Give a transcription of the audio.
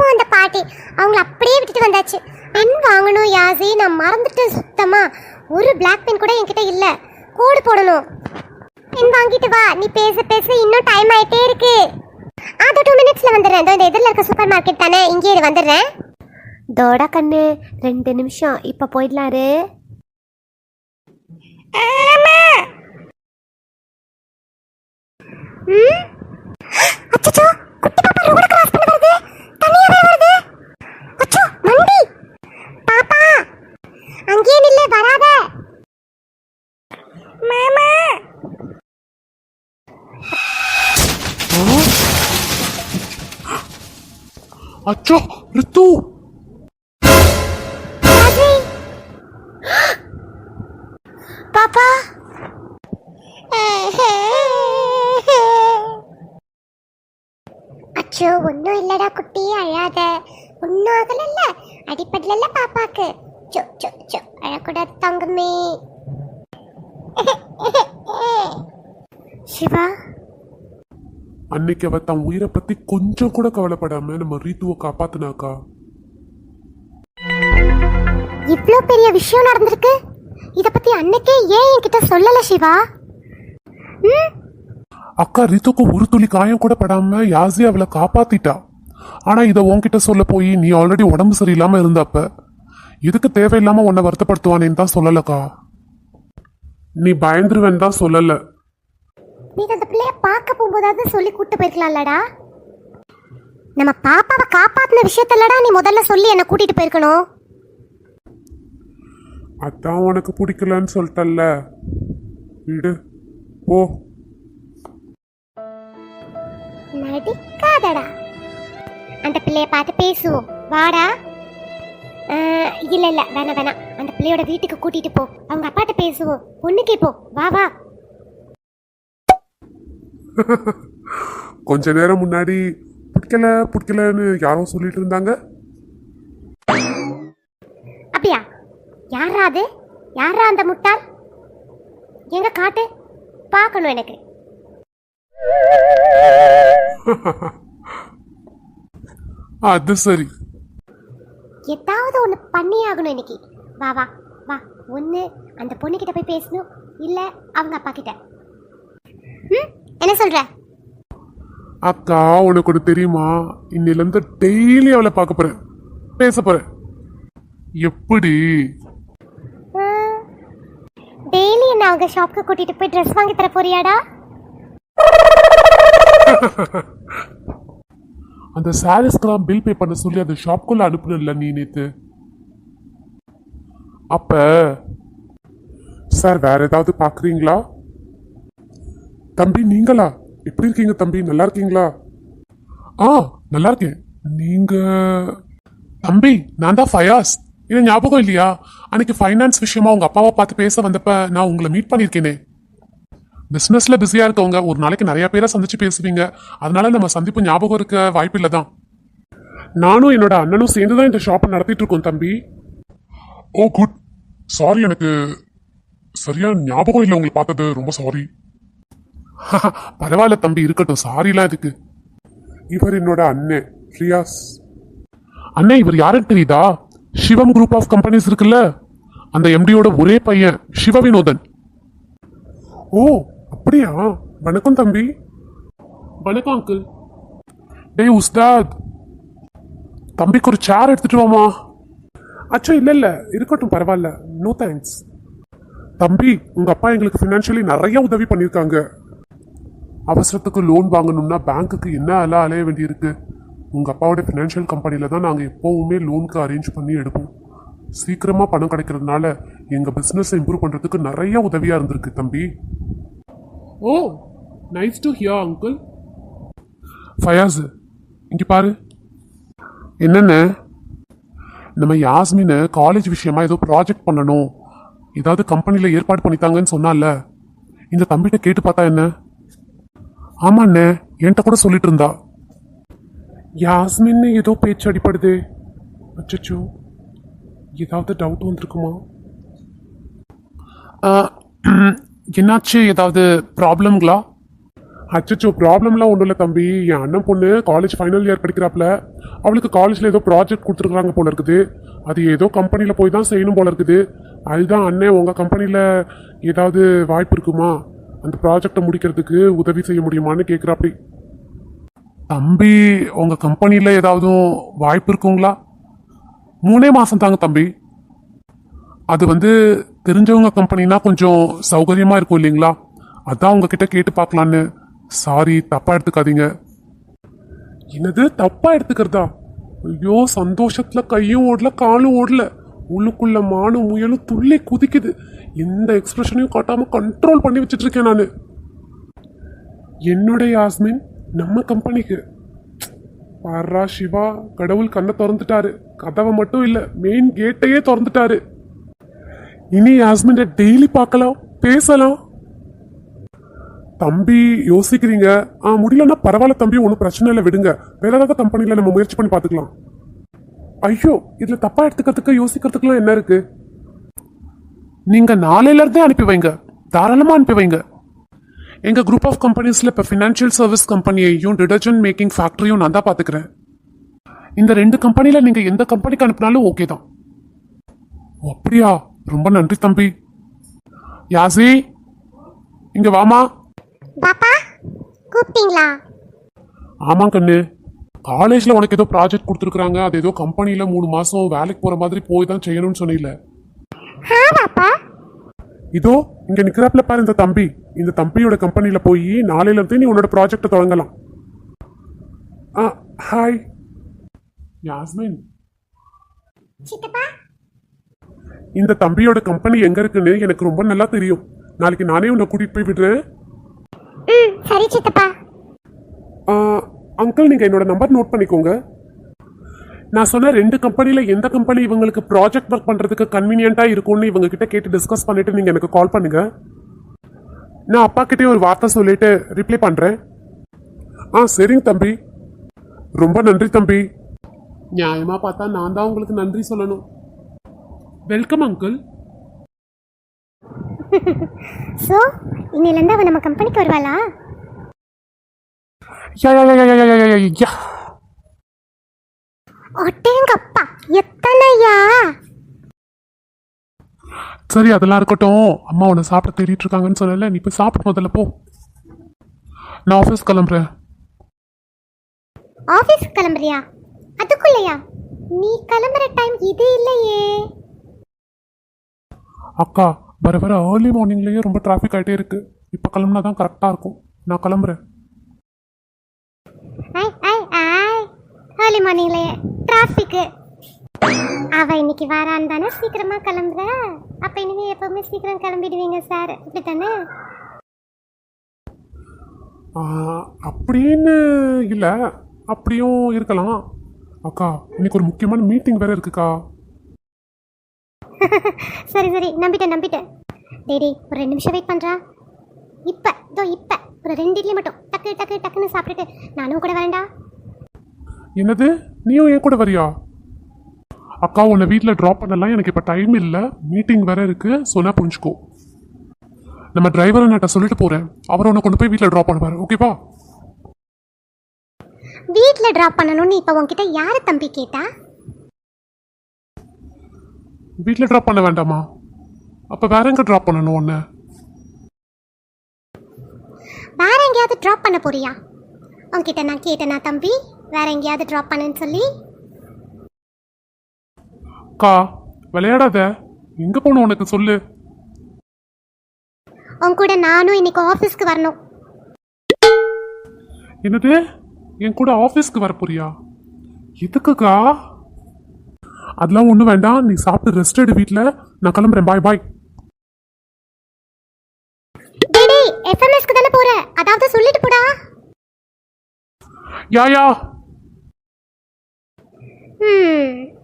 பாவம் அந்த பாட்டி அவங்கள அப்படியே விட்டுட்டு வந்தாச்சு. பென் வாங்கணும் யாசி. நான் மறந்துட்டேன் சுத்தமா ஒரு பிளாக் பென் கூட என்கிட்ட இல்ல. கோடு போடணும். பென் வாங்கிட்டு வா. நீ பேச பேச இன்னும் டைம் ஆயிட்டே இருக்கு. அது டூ மினிட்ஸ்ல வந்துடுறேன். இந்த எதிரில் இருக்க சூப்பர் மார்க்கெட் தானே? இங்கே இது வந்துடுறேன். தோடா கண்ணு ரெண்டு நிமிஷம். இப்போ போயிடலாரு ம் அச்சச்சோ குட்டி பாப்பா ரோட கிராஸ் பண்ண வருது தனியாவே வருது அச்சோ மண்டி பாப்பா அங்கேயே நில்லு வராத மாமா அச்சோ ரித்து! பாப்பா! அச்சோ ஒன்றும் இல்லடா குட்டி அழாத. ஒன்றும் ஆகலல்ல. அடிப்படல பாப்பாக்கு. சோ சோ சோ அழக்கூடாது தங்கமே. சிவா அன்னைக்கு அவ தன் உயிரை பத்தி கொஞ்சம் கூட கவலைப்படாம நம்ம ரீத்துவை காப்பாத்துனாக்கா? இவ்ளோ பெரிய விஷயம் நடந்திருக்கு? இத பத்தி அன்னைக்கே ஏன் என்கிட்ட சொல்லல சிவா? ம்? அக்கா ரீத்துக்கு ஒரு துளி காயம் கூட படாம யாசி அவளை காப்பாத்திட்டா. ஆனா இத உன்கிட்ட சொல்ல போய் நீ ஆல்ரெடி உடம்பு சரியில்லாம இருந்தப்ப எதுக்கு தேவையில்லாம உன்னை வருத்தப்படுத்துவானேன்னு தான் சொல்லலக்கா. நீ பயந்துருவேன்னு தான் சொல்லல. நீ அந்த பிள்ளைய பார்க்க போகும்போதாவது சொல்லி கூட்டு போயிருக்கலாம்லடா. நம்ம பாப்பாவை காப்பாத்தின விஷயத்தல்லடா நீ முதல்ல சொல்லி என்ன கூட்டிட்டு போயிருக்கணும். அதான் உனக்கு பிடிக்கலன்னு சொல்லிட்டல்ல. விடு. போ. நடிக்காதடா. அந்த பிள்ளைய பார்த்து பேசுவோம். வாடா. இல்ல இல்ல வேணாம் வேணாம். அந்த பிள்ளையோட வீட்டுக்கு கூட்டிட்டு போ. அவங்க அப்பாட்ட பேசுவோம். பொண்ணு கேப்போம் வா வா. கொஞ்ச நேரம் முன்னாடி பிடிக்கல பிடிக்கலன்னு யாரோ சொல்லிட்டு இருந்தாங்க. அப்படியா? யாரா அது? யாரா அந்த முட்டாள்? எங்க காட்டு? பார்க்கணும் எனக்கு. அது சரி. ஏதாவது ஒன்று பண்ணி ஆகணும் இன்னைக்கு. வா வா வா. ஒன்று அந்த பொண்ணுக்கிட்ட போய் பேசணும். இல்லை அவங்க அப்பா கிட்ட ம்? என்ன சொல்ற? அக்கா உனக்கு ஒன்று தெரியுமா? இன்னில இருந்து டெய்லி அவளை பார்க்க போறேன். பேச போறேன். எப்படி? டெய்லி என்ன அவங்க ஷாப்க்கு கூட்டிட்டு போய் ட்ரெஸ் வாங்கி தர போறியாடா? அந்த சாரீஸ்க்கெல்லாம் பில் பே பண்ண சொல்லி அந்த ஷாப்குள்ள அனுப்பணும்ல நீ நேத்து. அப்ப சார் வேற ஏதாவது பாக்குறீங்களா? தம்பி நீங்களா? எப்படி இருக்கீங்க தம்பி? நல்லா இருக்கீங்களா? ஆ நல்லா இருக்கேன். நீங்க? தம்பி நான் தான் ஃபயாஸ். இது ஞாபகம் இல்லையா? அன்னைக்கு ஃபைனான்ஸ் விஷயமா உங்க அப்பாவை பார்த்து பேச வந்தப்ப நான் உங்களை மீட் பண்ணியிருக்கேனே. பிசினஸ்ல பிஸியா இருக்கவங்க ஒரு நாளைக்கு நிறைய பேரை சந்திச்சு பேசுவீங்க. அதனால நம்ம சந்திப்பு ஞாபகம் இருக்க வாய்ப்பு இல்லை தான். நானும் என்னோட அண்ணனும் சேர்ந்து தான் இந்த ஷாப்பை நடத்திட்டு இருக்கோம் தம்பி. ஓ குட் சாரி எனக்கு சரியா ஞாபகம் இல்லை உங்களை பார்த்தது. ரொம்ப சாரி பரவாயில்ல தம்பி இருக்கட்டும். சாரிலாம் இதுக்கு இவர் என்னோட அண்ணன் ரியாஸ். அண்ணே இவர் யாருன்னு தெரியுதா? சிவம் குரூப் ஆஃப் கம்பெனிஸ் இருக்குல்ல? அந்த எம்டியோட ஒரே பையன் சிவ வினோதன். ஓ அப்படியா? வணக்கம் தம்பி. வணக்கம் அங்கிள் டேய் உஸ்தாத். தம்பிக்கு ஒரு சேர் எடுத்துட்டு வாமா அச்சோ இல்லை இல்லை. இருக்கட்டும் பரவாயில்ல. நோ தேங்க்ஸ் தம்பி உங்கள் அப்பா எங்களுக்கு ஃபினான்ஷியலி நிறைய உதவி பண்ணியிருக்காங்க. அவசரத்துக்கு லோன் வாங்கணும்னா பேங்க்குக்கு என்ன அலா அலைய வேண்டியிருக்கு? உங்கள் அப்பாவோட ஃபினான்ஷியல் கம்பெனியில் தான் நாங்கள் எப்போவுமே லோனுக்கு அரேஞ்ச் பண்ணி எடுப்போம். சீக்கிரமாக பணம் கிடைக்கிறதுனால எங்கள் பிஸ்னஸை இம்ப்ரூவ் பண்ணுறதுக்கு நிறைய உதவியாக இருந்திருக்கு தம்பி. ஓ nice to hear uncle Fayaz இங்கே பாரு. என்னென்ன? நம்ம யாஸ்மின் காலேஜ் விஷயமா ஏதோ ப்ராஜெக்ட் பண்ணணும். ஏதாவது கம்பெனியில் ஏற்பாடு பண்ணித்தாங்கன்னு சொன்னால இந்த தம்பிகிட்ட கேட்டு பார்த்தா என்ன? ஆமாண்ணே என்கிட்ட கூட சொல்லிட்டு இருந்தா யாஸ்மின்னு ஏதோ பேச்சு அடிப்படுதே. அச்சச்சோ. ஏதாவது டவுட் வந்திருக்குமா? என்னாச்சு? ஏதாவது ப்ராப்ளம்ங்களா அச்சச்சோ ப்ராப்ளம்லாம் ஒன்றும் இல்லை தம்பி. என் அண்ணன் பொண்ணு காலேஜ் ஃபைனல் இயர் படிக்கிறாப்புல. அவளுக்கு காலேஜில் ஏதோ ப்ராஜெக்ட் கொடுத்துருக்குறாங்க போல இருக்குது. அது ஏதோ கம்பெனியில் போய் தான் செய்யணும் போல இருக்குது. அதுதான் அண்ணன் உங்கள் கம்பெனியில் ஏதாவது வாய்ப்பு இருக்குமா? அந்த ப்ராஜெக்டை முடிக்கிறதுக்கு உதவி செய்ய முடியுமான்னு கேட்குறாப்படி தம்பி உங்கள் கம்பெனியில் ஏதாவது வாய்ப்பு இருக்குங்களா? மூணே மாதம் தாங்க தம்பி. அது வந்து தெரிஞ்சவங்க கம்பெனினா கொஞ்சம் சௌகரியமாக இருக்கும் இல்லைங்களா? அதான் உங்ககிட்ட கேட்டு பார்க்கலான்னு. சாரி தப்பாக எடுத்துக்காதீங்க. என்னது தப்பாக எடுத்துக்கிறதா? ஐயோ சந்தோஷத்தில் கையும் ஓடல காலும் ஓடல. உள்ளுக்குள்ள மானும் முயலும் துள்ளி குதிக்குது. எந்த எக்ஸ்பிரஷனையும் காட்டாம கண்ட்ரோல் பண்ணி வச்சிட்டு இருக்கேன் நான். என்னுடைய யாஸ்மின் நம்ம கம்பெனிக்கு பாரா சிவா கடவுள் கண்ணை திறந்துட்டாரு. கதவை மட்டும் இல்ல மெயின் கேட்டையே திறந்துட்டாரு. இனி யாஸ்மின் டெய்லி பார்க்கலாம் பேசலாம். தம்பி யோசிக்கிறீங்க. ஆ முடியலன்னா பரவாயில்ல தம்பி ஒன்றும் பிரச்சனை இல்லை விடுங்க. வேற ஏதாவது கம்பெனியில் நம்ம முயற்சி பண்ணி பார்த்துக்கலாம். ஐயோ இதுல தப்பா எடுத்துக்கிறதுக்கு யோசிக்கிறதுக்குலாம் என்ன இருக்கு? நீங்க நாளையில இருந்தே அனுப்பி வைங்க. தாராளமா அனுப்பி வைங்க. எங்க குரூப் ஆஃப் கம்பெனிஸ்ல இப்போ ஃபினான்ஷியல் சர்வீஸ் கம்பெனியையும் டிடர்ஜென்ட் மேக்கிங் ஃபேக்டரியும் நான் தான் பார்த்துக்கிறேன் இந்த ரெண்டு கம்பெனியில் நீங்க எந்த கம்பெனிக்கு அனுப்பினாலும் ஓகே தான். அப்படியா? ரொம்ப நன்றி தம்பி. யாசி இங்க வாமா. பாப்பா கூப்பிட்டீங்களா? ஆமா கண்ணு. காலேஜ்ல உனக்கு ஏதோ ப்ராஜெக்ட் கொடுத்துருக்காங்க அது ஏதோ கம்பெனில மூணு மாசம் வேலைக்கு போற மாதிரி போய் தான் செய்யணும்னு சொன்னீல. இதோ இங்க நிக்கிறாப்ல பாரு இந்த தம்பி. இந்த தம்பியோட கம்பெனில போய் நாளையில இருந்து நீ உன்னோட ப்ராஜெக்டை தொடங்கலாம். ஆ ஹாய் யாஸ்மின். சித்தப்பா. இந்த தம்பியோட கம்பெனி எங்க இருக்குன்னு எனக்கு ரொம்ப நல்லா தெரியும். நாளைக்கு நானே உன்னை கூட்டிட்டு போய் விடுறேன். சரி சித்தப்பா. அங்கிள் நீங்கள் என்னோட நம்பர் நோட் பண்ணிக்கோங்க. நான் சொன்ன ரெண்டு கம்பெனியில் எந்த கம்பெனி இவங்களுக்கு ப்ராஜெக்ட் ஒர்க் பண்ணுறதுக்கு கன்வீனியண்ட்டாக இருக்கும்னு இவங்க கிட்ட கேட்டு டிஸ்கஸ் பண்ணிவிட்டு நீங்கள் எனக்கு கால் பண்ணுங்கள் நான் அப்பா கிட்டே ஒரு வார்த்தை சொல்லிட்டு ரிப்ளை பண்ணுறேன் ஆ சரிங்க தம்பி. ரொம்ப நன்றி தம்பி. நியாயமாக பார்த்தா நான் தான் உங்களுக்கு நன்றி சொல்லணும். வெல்கம் அங்கிள் ஸோ இன்னிலேருந்து அவன் நம்ம கம்பெனிக்கு வருவாளா? யா அட்டேங்கப்பா எத்தனையா சரி அதெல்லாம் இருக்கட்டும் அம்மா உன்னை சாப்பிட தேடிட்டு இருக்காங்கன்னு சொல்லல நீ போய் சாப்பிட்டு முதல்ல போ நான் ஆஃபீஸ் கிளம்புறேன் ஆஃபீஸ் கிளம்புறியா அதுக்குள்ளயா நீ கிளம்புற டைம் இது இல்லையே அக்கா வர வர ஏர்லி மார்னிங்லேயே ரொம்ப டிராஃபிக் ஆகிட்டே இருக்கு இப்போ கிளம்புனா தான் கரெக்டாக இருக்கும் நான் கிளம்புறேன் ஐ ஐ ஐ. ஏர்லி மார்னிங்லயே டிராஃபிக்கு அவ இன்னைக்கு வரான்னு தானே சீக்கிரமா கிளம்புற? அப்ப இனிமே எப்பவுமே சீக்கிரம் கிளம்பிடுவீங்க சார் இப்படி தானே ஆ, அப்படின்னு இல்லை. அப்படியும் இருக்கலாம். அக்கா இன்னைக்கு ஒரு முக்கியமான மீட்டிங் வேற இருக்குக்கா. சரி சரி. நம்பிட்டேன் நம்பிட்டேன். டேடி ஒரு ரெண்டு நிமிஷம் வெயிட் பண்றா. இப்ப இதோ இப்ப. ஒரு ரெண்டு இட்லி மட்டும். டக்கு டக்கு டக்குன்னு சாப்பிட்டுட்டு நானும் கூட வேண்டாம் என்னது? நீயும் என் கூட வரியா? அக்கா உன்னை வீட்டில் ட்ராப் பண்ணலாம். எனக்கு இப்போ டைம் இல்லை. மீட்டிங் வேற இருக்கு. சொன்னா புரிஞ்சுக்கோ. நம்ம டிரைவர் அண்ணாட்ட சொல்லிட்டு போறேன். அவர் உன்னை கொண்டு போய் வீட்டில் ட்ராப் பண்ணுவார். ஓகேவா வீட்டில் ட்ராப் பண்ணணும்னு இப்போ உன்கிட்ட யாரு தம்பி கேட்டா? வீட்டில் ட்ராப் பண்ண வேண்டாமா? அப்போ வேற எங்க ட்ராப் பண்ணணும் உன்னை? வேற எங்கேயாவது ட்ராப் பண்ண போறியா? உன்கிட்ட நான் கேட்டேனா தம்பி? வேற எங்கேயாவது ட்ராப் பண்ணுன்னு சொல்லி? அக்கா விளையாடாத. எங்க போகணும் உனக்கு சொல்லு. உன் கூட நானும் இன்னைக்கு ஆஃபீஸ்க்கு வரணும். என்னது? என் கூட ஆஃபீஸ்க்கு வர போறியா? எதுக்குக்கா அதெல்லாம் ஒன்றும் வேண்டாம். நீ சாப்பிட்டு ரெஸ்ட் எடு வீட்டில் நான் கிளம்புறேன். பாய் பாய் எஸ்எம்எஸ்க்கு தானே ஏதாவது சொல்லிட்டு போடா. யா. ம்.